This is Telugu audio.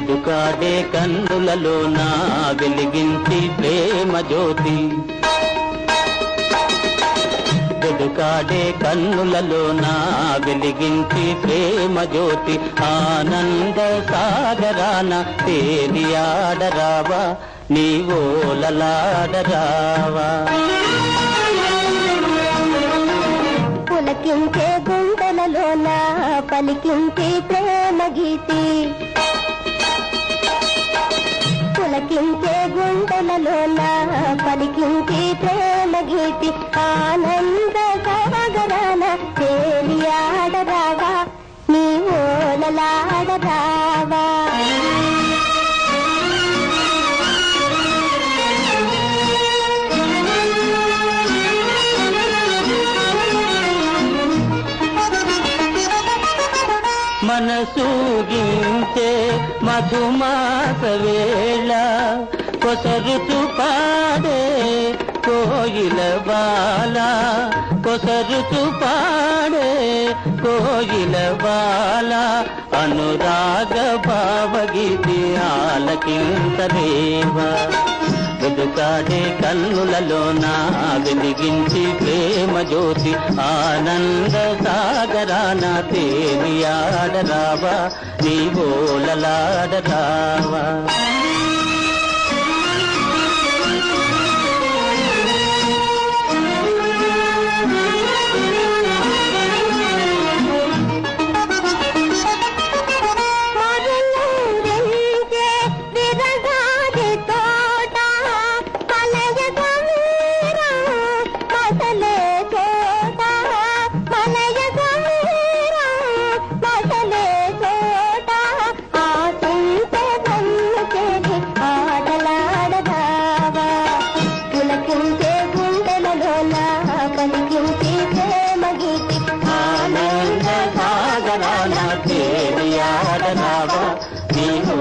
వెదుకాడే కన్నులలో నా వెలిగించి ప్రేమ జ్యోతి. వెదుకాడే కన్నులలో నా వెలిగించి ప్రేమ జ్యోతి. ఆనంద సాగరాన తేలియాడరావా నీవోలలాడరావా పులకించే గుండెలలోన పలికించే ప్రేమ గీతి. పులకించే గుండెలలోన పలికించే సూగించే మధుమాస వేళ కొసరుతు పాడే కోయిల బాలా. కొసరుతు పాడే కోయిల బాల అనురాగ భావగీతి ఆలకింతదేవా వెదుకాడే కన్నులలో నా వెలిగించి ప్రేమ జ్యోతి ఆనంద సాగరాన తేలియాడరావా నీ బోలలాడరావా. ಶರಣವ ನೀನು